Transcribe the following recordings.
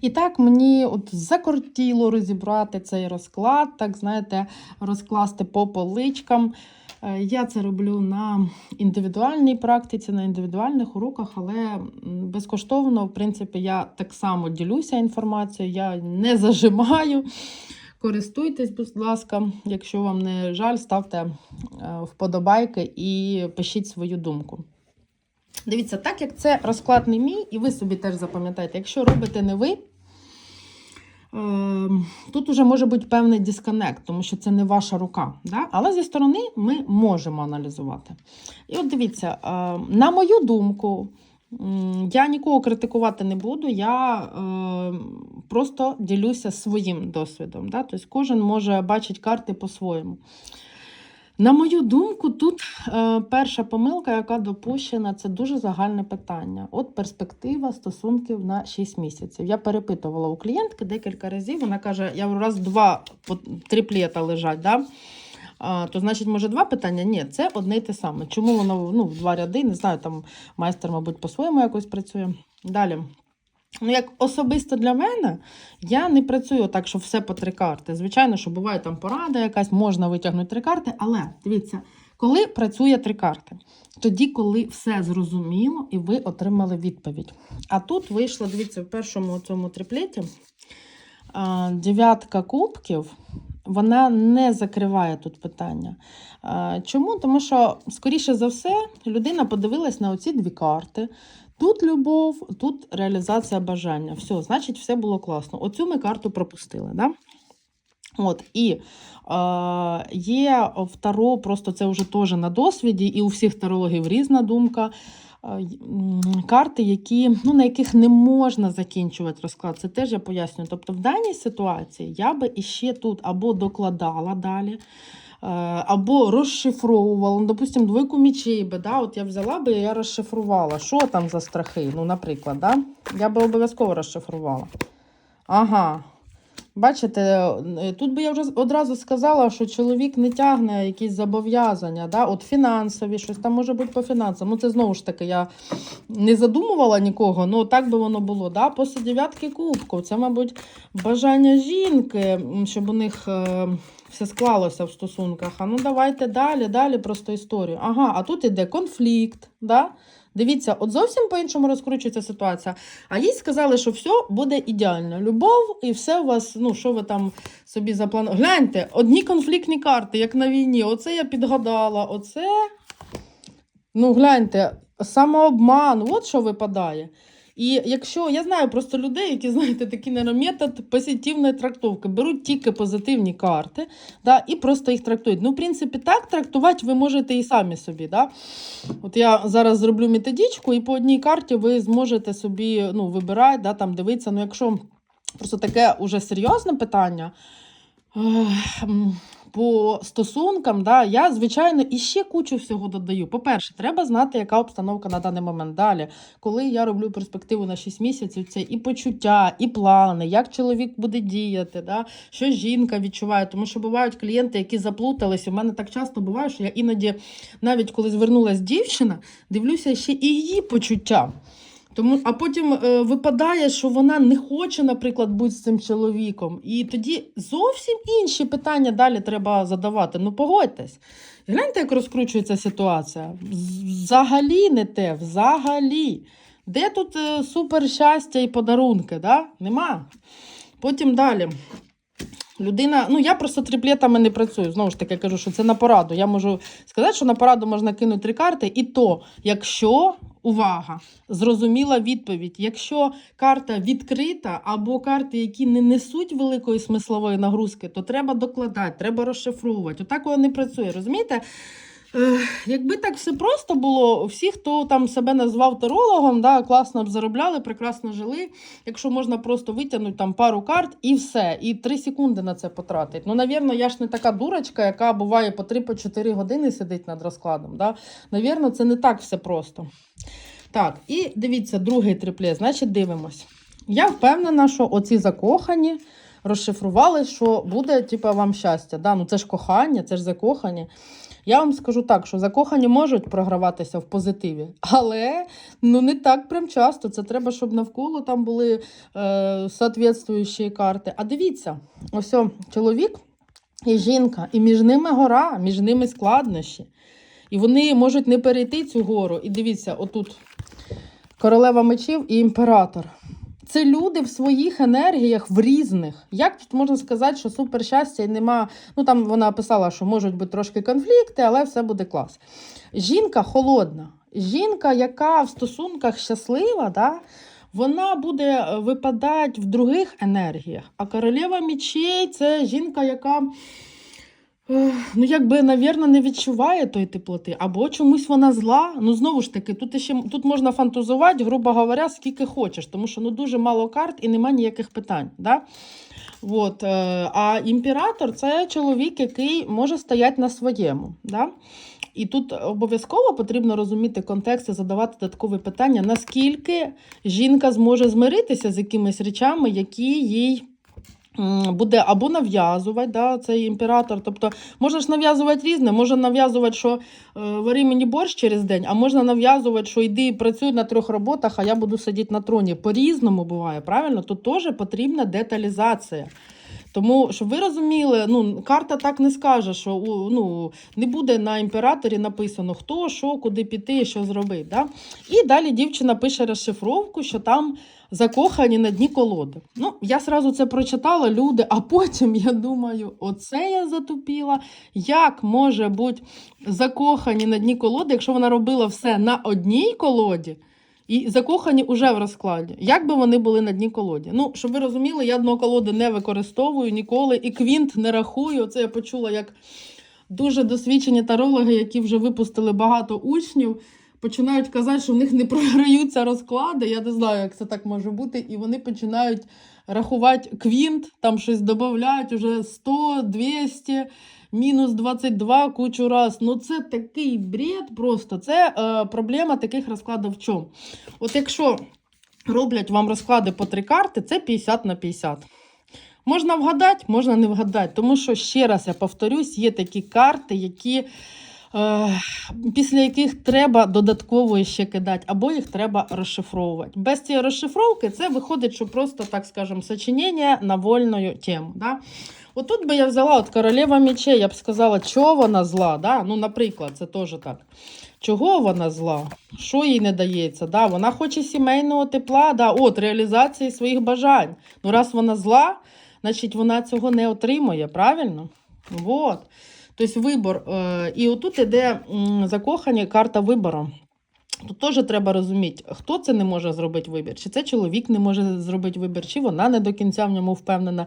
І так мені от закортіло розібрати цей розклад, так знаєте, розкласти по поличкам. Е, Я це роблю на індивідуальній практиці, на індивідуальних уроках, але безкоштовно, в принципі, я так само ділюся інформацією, я не зажимаю. Користуйтесь, будь ласка, якщо вам не жаль, ставте е, вподобайки і пишіть свою думку. Дивіться, так як це розклад не мій, і ви собі теж запам'ятаєте, якщо робите не ви, е, тут уже може бути певний дисконект, тому що це не ваша рука. Да? Але зі сторони ми можемо аналізувати. І от дивіться, е, на мою думку, я нікого критикувати не буду, я е, просто ділюся своїм досвідом. Да? Тобто кожен може бачити карти по-своєму. На мою думку, тут е, перша помилка, яка допущена, це дуже загальне питання. От перспектива стосунків на 6 місяців. Я перепитувала у клієнтки декілька разів. Вона каже: я раз два по- триплета лежать. Да? А, то значить, може, два питання? Ні, це одне й те саме. Чому воно ну, в два ряди? Не знаю, там майстер, мабуть, по-своєму якось працює. Далі. Ну, як особисто для мене, я не працюю так, що все по три карти. Звичайно, що буває там порада якась, можна витягнути три карти, але дивіться, коли працює три карти, тоді, коли все зрозуміло і ви отримали відповідь. А тут вийшло, дивіться, в першому цьому триплеті дев'ятка кубків. Вона не закриває тут питання. Чому? Тому що, скоріше за все, людина подивилась на оці дві карти. Тут любов, тут реалізація бажання. Все, значить, все було класно. Оцю ми карту пропустили. Да? От, і е, є в Таро, просто це вже теж на досвіді, і у всіх тарологів різна думка. Карти, які, ну, на яких не можна закінчувати розклад, це теж я пояснюю. Тобто, в даній ситуації я би іще тут або докладала далі, е, або розшифровувала. Ну, допустим, двойку мічей би, да, от я взяла би і я розшифрувала, що там за страхи. Ну, наприклад, да? я би обов'язково розшифрувала. Ага. Бачите, е, тут би я вже одразу сказала, що чоловік не тягне якісь зобов'язання, да? от фінансові, щось там може бути по фінансам. Ну, це знову ж таки, я не задумувала нікого, ну так би воно було. Да? Після дев'ятки кубків. Це, мабуть, бажання жінки, щоб у них е, все склалося в стосунках. А ну давайте далі, далі просто історію. Ага, а тут іде конфлікт. Да? Дивіться, от зовсім по-іншому розкручується ситуація. А їй сказали, що все буде ідеально. Любов і все у вас, ну що ви там собі запланували. Гляньте, одні конфліктні карти, як на війні. Оце я підгадала, оце. Ну, гляньте, самообман, от що випадає. І якщо я знаю просто людей, які знаєте, такий метод позитивної трактовки, беруть тільки позитивні карти, да, і просто їх трактують. Ну, в принципі, так трактувати ви можете і самі собі. Да? От я зараз зроблю методичку, і по одній карті ви зможете собі ну, вибирати, да, там дивитися. Ну, якщо просто таке уже серйозне питання. По стосункам, да, я, звичайно, іще кучу всього додаю. По-перше, треба знати, яка обстановка на даний момент. Далі, коли я роблю перспективу на 6 місяців, це і почуття, і плани, як чоловік буде діяти, да, що жінка відчуває. Тому що бувають клієнти, які заплутались. У мене так часто буває, що я іноді, навіть коли звернулася дівчина, дивлюся ще і її почуття. Тому, а потім е, випадає, що вона не хоче, наприклад, бути з цим чоловіком. І тоді зовсім інші питання далі треба задавати. Ну, погодьтесь. Гляньте, як розкручується ситуація. Взагалі не те, взагалі. Де тут е, супер щастя і подарунки? Да? Нема. Потім далі. Людина, ну я просто триплетами не працюю. Знову ж таки, кажу, що це на пораду. Я можу сказати, що на пораду можна кинути три карти, і то, якщо увага, зрозуміла відповідь. Якщо карта відкрита або карти, які не несуть великої смислової нагрузки, то треба докладати, треба розшифровувати. Отак воно не працює. Розумієте? Якби так все просто було, всі, хто там себе назвав тарологом, да, класно б заробляли, прекрасно жили. Якщо можна просто витягнути там пару карт і все, і 3 секунди на це потратить. Ну, навірно, я ж не така дурочка, яка буває по 3-4 години сидить над розкладом. Да? Навірно, це не так все просто. Так, і дивіться, другий триплет, значить, дивимось. Я впевнена, що оці закохані розшифрували, що буде, типу, вам щастя. Да? Ну, це ж кохання, це ж закохані. Я вам скажу так, що закохані можуть програватися в позитиві, але ну не так прям часто. Це треба, щоб навколо там були е, соответствуючі карти. А дивіться, ось о, чоловік і жінка, і між ними гора, між ними складнощі. І вони можуть не перейти цю гору. І дивіться, отут королева мечів і імператор. Це люди в своїх енергіях в різних. Як тут можна сказати, що супер щастя і нема. Ну там вона писала, що можуть бути трошки конфлікти, але все буде клас. Жінка холодна. Жінка, яка в стосунках щаслива, да, вона буде е, випадати в других енергіях. А королева мечей це жінка, яка. Ну, якби, навірно, не відчуває тої теплоти, або чомусь вона зла. Ну, знову ж таки, тут ще тут можна фантазувати, грубо говоря, скільки хочеш, тому що ну дуже мало карт і немає ніяких питань. Да? От, е, а імператор це чоловік, який може стояти на своєму. Да? І тут обов'язково потрібно розуміти контекст і задавати додаткові питання, наскільки жінка зможе змиритися з якимись речами, які їй. Буде або нав'язувати да, цей імператор. Тобто можна ж нав'язувати різне, можна нав'язувати, що е, вари мені борщ через день, а можна нав'язувати, що йди працюй на трьох роботах, а я буду сидіти на троні. По-різному буває, правильно? Тут теж потрібна деталізація. Тому, щоб ви розуміли, ну, карта так не скаже, що ну, не буде на імператорі написано, хто, що, куди піти, що зробити. Да? І далі дівчина пише розшифровку, що там закохані на дні колоди. Ну, я сразу це прочитала, люди, а потім я думаю, оце я затупіла. Як може бути закохані на дні колоди, якщо вона робила все на одній колоді? І закохані уже в розкладі. Як би вони були на дні колоді? Ну, щоб ви розуміли, я дно колоди не використовую ніколи, і квінт не рахую. Це я почула як дуже досвідчені тарологи, які вже випустили багато учнів, починають казати, що в них не програються розклади. Я не знаю, як це так може бути. І вони починають рахувати квінт, там щось додають уже 100, 200 мінус 22 кучу раз. Ну це такий бред просто. Це е, проблема таких розкладів в чому? От якщо роблять вам розклади по три карти, це 50 на 50. Можна вгадати, можна не вгадати. Тому що, ще раз я повторюсь, є такі карти, які. е, Після яких треба додатково ще кидати, або їх треба розшифровувати. Без цієї розшифровки це виходить, що просто, так скажемо, сочинення на вольну тему. Да? Отут би я взяла от королева мечей, я б сказала, чого вона зла. Да? Ну, наприклад, це теж так. Чого вона зла? Що їй не дається? Да? Вона хоче сімейного тепла, да? от реалізації своїх бажань. Ну, раз вона зла, значить вона цього не отримує, правильно? Вот. Тобто вибор. Е, і отут іде закохання, карта вибору. Тут теж треба розуміти, хто це не може зробити вибір, чи це чоловік не може зробити вибір, чи вона не до кінця в ньому впевнена.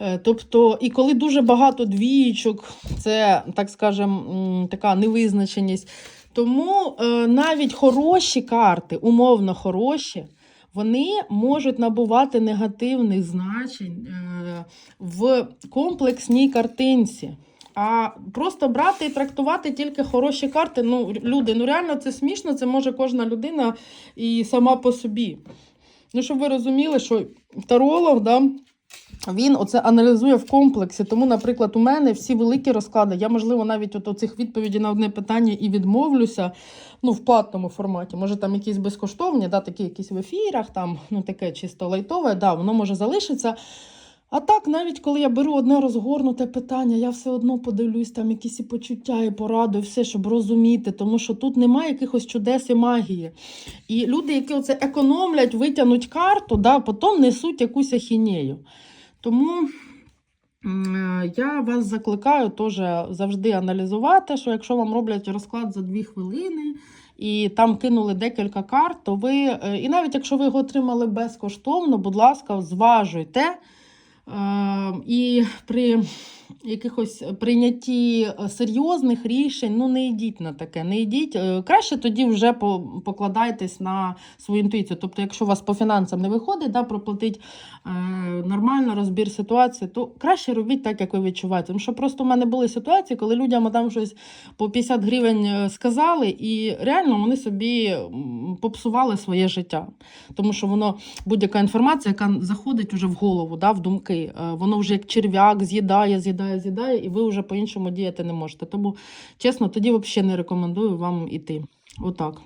Е, Тобто, і коли дуже багато двічок, це, так скажем, така невизначеність. Тому е, навіть хороші карти, умовно хороші, вони можуть набувати негативних значень е, в комплексній картинці. А просто брати і трактувати тільки хороші карти. Ну, люди, ну реально це смішно, це може кожна людина і сама по собі. Ну, щоб ви розуміли, що таролог, да, він оце аналізує в комплексі. Тому, наприклад, у мене всі великі розклади. Я, можливо, навіть от оцих відповідей на одне питання і відмовлюся ну, в платному форматі. Може, там якісь безкоштовні, да, такі якісь в ефірах, там, ну, таке чисто лайтове, да, воно може залишитися. А так, навіть коли я беру одне розгорнуте питання, я все одно подивлюсь, там якісь і почуття, і пораду, і все, щоб розуміти, тому що тут немає якихось чудес і магії. І люди, які оце економлять, витягнуть карту, да, потім несуть якусь ахінею. Тому е, я вас закликаю теж завжди аналізувати, що якщо вам роблять розклад за дві хвилини і там кинули декілька карт, то ви, е, і навіть якщо ви його отримали безкоштовно, будь ласка, зважуйте. Е, І при якихось прийнятті е, серйозних рішень, ну не йдіть на таке, не йдіть. Е, Краще тоді вже покладайтесь на свою інтуїцію. Тобто, якщо у вас по фінансам не виходить, да, проплатить е, нормально розбір ситуації, то краще робіть так, як ви відчуваєте. Тому що просто в мене були ситуації, коли людям там щось по 50 гривень сказали, і реально вони собі попсували своє життя. Тому що воно будь-яка інформація, яка заходить уже в голову, да, в думки. Йти. Е, Воно вже як черв'як з'їдає, з'їдає, з'їдає, і ви вже по-іншому діяти не можете. Тому, чесно, тоді взагалі не рекомендую вам іти. Отак.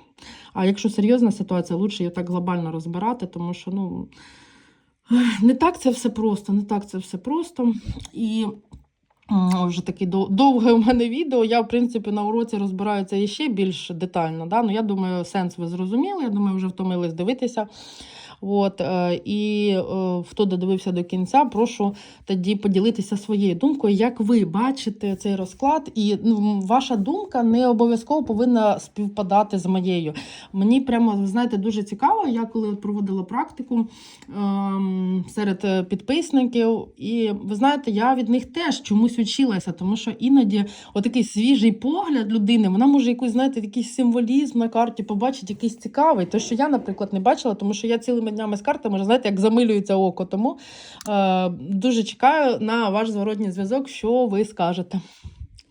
А якщо серйозна ситуація, лучше її так глобально розбирати, тому що ну, не так це все просто, не так це все просто. І вже таке довге у мене відео. Я, в принципі, на уроці розбираю це іще більш детально. Да? Ну, я думаю, сенс ви зрозуміли. Я думаю, вже втомились дивитися. От, і е, хто додивився до кінця, прошу тоді поділитися своєю думкою, як ви бачите цей розклад, і ну, ваша думка не обов'язково повинна співпадати з моєю. Мені прямо, знаєте, дуже цікаво. Я коли проводила практику ем, серед е, підписників, і ви знаєте, я від них теж чомусь училася, тому що іноді отакий свіжий погляд людини, вона може якийсь, знаєте, якийсь символізм на карті побачити, якийсь цікавий. То, що я, наприклад, не бачила, тому що я цілими днями з картами, вже, знаєте, як замилюється око. Тому е, дуже чекаю на ваш зворотній зв'язок, що ви скажете.